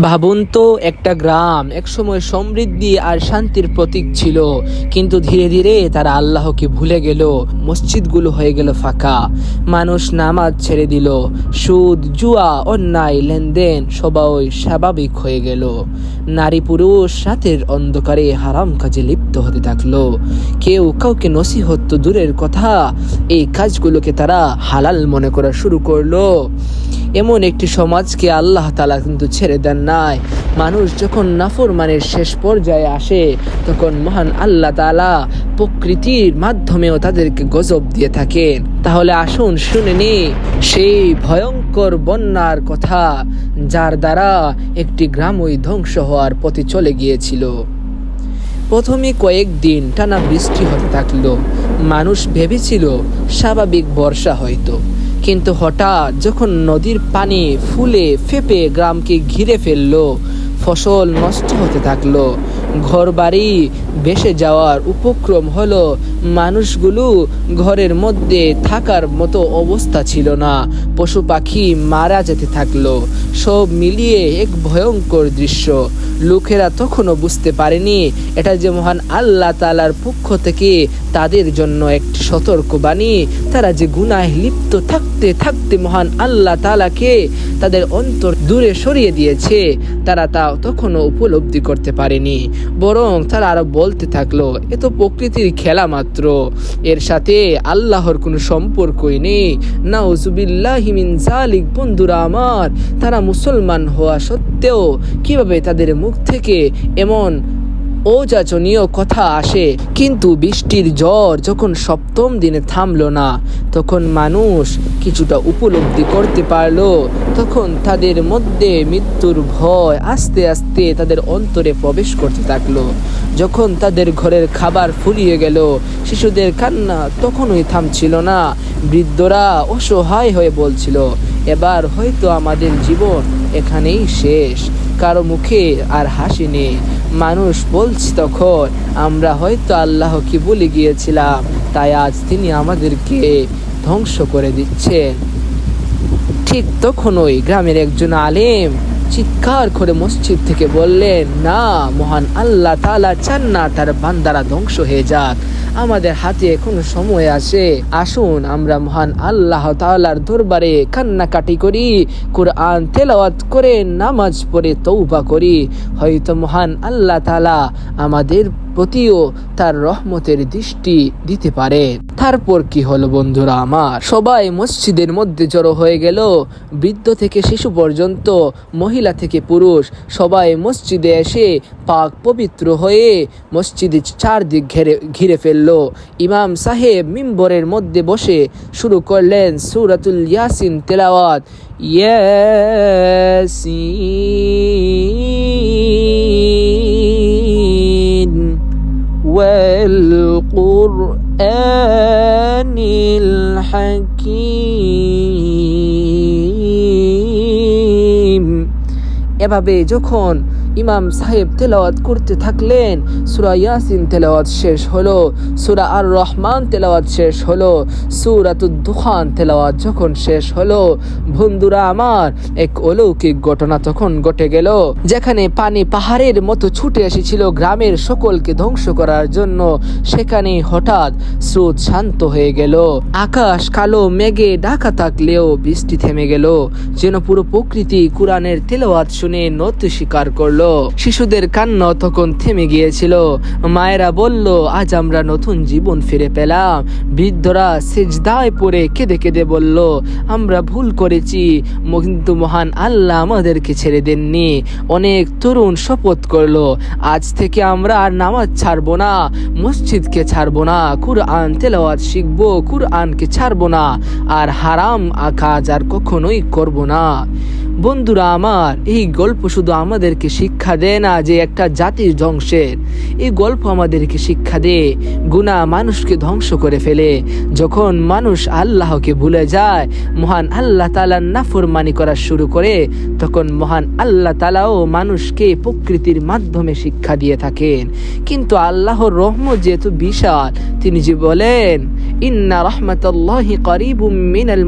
ভাবুন তো, একটা গ্রাম একসময় সমৃদ্ধি আর শান্তির প্রতীক ছিল। কিন্তু ধীরে ধীরে তারা আল্লাহকে ভুলে গেল, মসজিদগুলো হয়ে গেল ফাঁকা। মানুষ নামাজ ছেড়ে দিল, সুদ, জুয়া, অন্যায়, লেনদেন, সবাই স্বাভাবিক হয়ে গেল। নারী পুরুষ রাতের অন্ধকারে হারাম কাজে লিপ্ত হতে থাকল। কেউ কাউকে নসিহত দূরের কথা, এই কাজগুলোকে তারা হালাল মনে করা শুরু করল। এমন একটি সমাজকে আল্লাহ তালা কিন্তু ছেড়ে দেন নাই। মানুষ যখন নাফরমানের শেষ পর্যায়ে আসে, তখন মহান আল্লাহ তালা প্রকৃতির মাধ্যমেও তাদেরকে গজব দিয়ে থাকেন। তাহলে আসুন শুনে নি সেই ভয়ঙ্কর বন্যার কথা, যার দ্বারা একটি গ্রাম ওই ধ্বংস হওয়ার পথে চলে গিয়েছিল। প্রথমে কয়েকদিন টানা বৃষ্টি হতে থাকল। মানুষ ভেবেছিল, স্বাভাবিক বর্ষা হয়তো। কিন্তু হঠাৎ যখন নদীর পানি ফুলে ফেপে গ্রামকে ঘিরে ফেলল ফসল নষ্ট হতে থাকল। ঘরবাড়ি ভেসে যাওয়ার উপক্রম হলো, মানুষগুলো ঘরের মধ্যে থাকার মতো অবস্থা ছিল না। পশু পাখি মারা যেতে থাকল। সব মিলিয়ে এক ভয়ঙ্কর দৃশ্য। লোকেরা তখনও বুঝতে পারেনি, এটা যে মহান আল্লাহ তালার পক্ষ থেকে তাদের জন্য একটি সতর্কবাণী। তারা যে গুনায় লিপ্ত থাকতে থাকতে মহান আল্লাহ তালাকে তাদের অন্তর দূরে সরিয়ে দিয়েছে, তারা তা তখনও উপলব্ধি করতে পারেনি। বরং তারা আরও বলতে থাকল, এ তো প্রকৃতির খেলা মাত্র। এর সাথে আল্লাহর কোনো সম্পর্কই নেই। না ওজুবিল্লাহিমিন জালিক বন্ধুরা আমার। তারা মুসলমান হওয়া সত্ত্বেও কীভাবে তাদের মুখ থেকে এমন অযাচনীয় কথা আসে, কিন্তু বৃষ্টির জ্বর যখন সপ্তম দিনে থামলো না, তখন মানুষ কিছুটা উপলব্ধি করতে পারল, তখন তাদের মধ্যে মৃত্যুর ভয় আস্তে আস্তে তাদের অন্তরে প্রবেশ করতে থাকল। যখন তাদের ঘরের খাবার ফুরিয়ে গেল, শিশুদের কান্না তখনই থামছিল না, বৃদ্ধরা অসহায় হয়ে বলছিল, এবার হয়তো আমাদের জীবন এখানেই শেষ, কারও মুখে আর হাসি নেই মানুষ বলছি তখন, আমরা হয়তো আল্লাহকে বলে গিয়েছিলাম, তাই আজ তিনি আমাদেরকে ধ্বংস করে দিচ্ছেন। ঠিক তখন ওই গ্রামের একজন আলেম চিৎকার করে মসজিদ থেকে বললেন, না, মহান আল্লাহ তালা চান না তার বান্দারা ধ্বংস হয়ে যাক। আমাদের হাতে এখন সময় আছে। আসুন, আমরা মহান আল্লাহ তালার দরবারে কান্নাকাটি করি, কোরআন তেলাওয়াত করে, নামাজ পড়ে তৌবা করি। হয়তো মহান আল্লাহ তালা আমাদের প্রতিও তার রহমতের দৃষ্টি দিতে পারে। তারপর কি হলো বন্ধুরা আমার? সবাই মসজিদের মধ্যে জড়ো হয়ে গেল। বৃদ্ধ থেকে শিশু পর্যন্ত, মহিলা থেকে পুরুষ, সবাই মসজিদে এসে পাক পবিত্র হয়ে মসজিদে চারদিক ঘেরে, ঘিরে ফেলল। ইমাম সাহেব মিম্বরের মধ্যে বসে শুরু করলেন সুরাতুল ইয়াসিন তেলাওয়াত। ইয়াসিন। والقرآن الحكيم এভাবে যখন ইমাম সাহেব তেলাওয়াত করতে থাকলেন, সুরা ইয়াসিন তেলাওয়াত শেষ হলো, সুরা আর রহমান তেলাওয়াত শেষ হলো, সুরাতুদ দুখান তেলাওয়াত যখন শেষ হলো, বন্ধুরা আমার, এক অলৌকিক ঘটনা তখন ঘটে গেল, যেখানে পানি পাহাড়ের মতো ছুটে এসেছিল গ্রামের সকলকে ধ্বংস করার জন্য। সেখানে হঠাৎ স্রোত শান্ত হয়ে গেল। আকাশ কালো মেঘে ঢাকা থাকলেও বৃষ্টি থেমে গেল। যেন পুরো প্রকৃতি কোরআনের তেলাওয়াত শুনে নত স্বীকার করল। শিশুদের কান্না তখন থেমে গিয়েছিল। মায়েরা বলল, আজ আমরা নতুন জীবন ফিরে পেলাম। বৃদ্ধরা সেজদায় পড়ে কেঁদে কেঁদে বলল, আমরা ভুল করেছি, কিন্তু মহান আল্লাহ আমাদেরকে ছেড়ে দেননি। অনেক তরুণ শপথ করল, আজ থেকে আমরা আর নামাজ ছাড়বো না, মসজিদকে ছাড়বো না, কুরআন তেলাওয়াত শিখব, কুরআনকে ছাড়বো না, আর হারাম কাজ আর কখনোই করব না। বন্ধুরা আমার, এই গল্প শুধু আমাদেরকে শিক্ষা দেয় না যে একটা জাতির ধ্বংসের। এই গল্প আমাদেরকে শিক্ষা দেয় গুণা মানুষকে ধ্বংস করে ফেলে। যখন মানুষ আল্লাহকে ভুলে যায়, মহান আল্লাহ তালার নাফরমানি করা শুরু করে, তখন মহান আল্লাহ তালাও মানুষকে প্রকৃতির মাধ্যমে শিক্ষা দিয়ে থাকেন। কিন্তু আল্লাহর রহমত যেহেতু বিশাল, তিনি যে বলেন, ইন্না রহমতুল্লাহি করিবুম মিনাল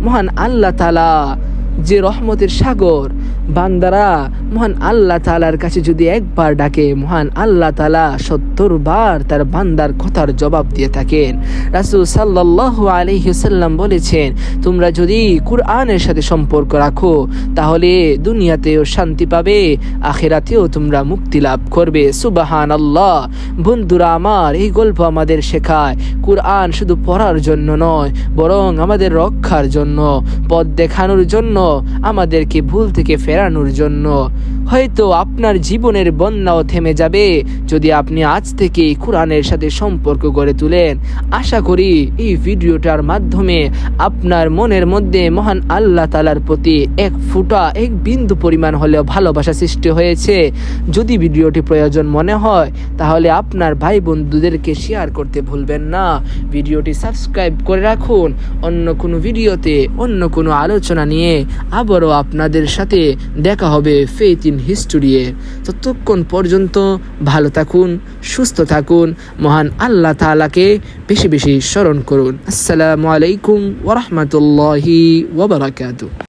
মহান আল্লাহ তালা যে রহমতের সাগর, বান্দারা, মহান আল্লাহ তালার কাছে যদি একবার ডাকে, মহান আল্লাহ তালা সত্তর বার তার বান্দার কথার জবাব দিয়ে থাকেন। রাসুল সাল্লাহ আলহিসাল্লাম বলেছেন, তোমরা যদি কুরআনের সাথে সম্পর্ক রাখো, তাহলে দুনিয়াতেও শান্তি পাবে, আখেরাতেও তোমরা মুক্তি লাভ করবে। সুবাহান আল্লাহ বন্ধুরা, আমার এই গল্প আমাদের শেখায়, কুরআন শুধু পড়ার জন্য নয়, বরং আমাদের রক্ষার জন্য, পথ দেখানোর জন্য আমাদেরকে ভুল থেকে ফেরানোর জন্য। হয়তো আপনার জীবনের বন্যাও থেমে যাবে। যদি আপনি আজ থেকে কোরআনের সাথে সম্পর্ক গড়ে তুলেন, আশা করি এই ভিডিওটার মাধ্যমে আপনার মনের মধ্যে মহান আল্লাহ তালার প্রতি এক ফুটা, এক বিন্দু পরিমাণ হলেও ভালোবাসা সৃষ্টি হয়েছে। যদি ভিডিওটি প্রয়োজন মনে হয়, তাহলে আপনার ভাই বন্ধুদেরকে শেয়ার করতে ভুলবেন না। ভিডিওটি সাবস্ক্রাইব করে রাখুন। অন্য কোনো ভিডিওতে অন্য কোনো আলোচনা নিয়ে আবারও আপনাদের সাথে দেখা হবে। ফেথ ইন হিস্টোরিয়ে ততক্ষণ পর্যন্ত ভালো থাকুন, সুস্থ থাকুন, মহান আল্লাহ তালাকে বেশি বেশি স্মরণ করুন। আসসালামু আলাইকুম ওরহমতুল্লাহি ওবরাকাতু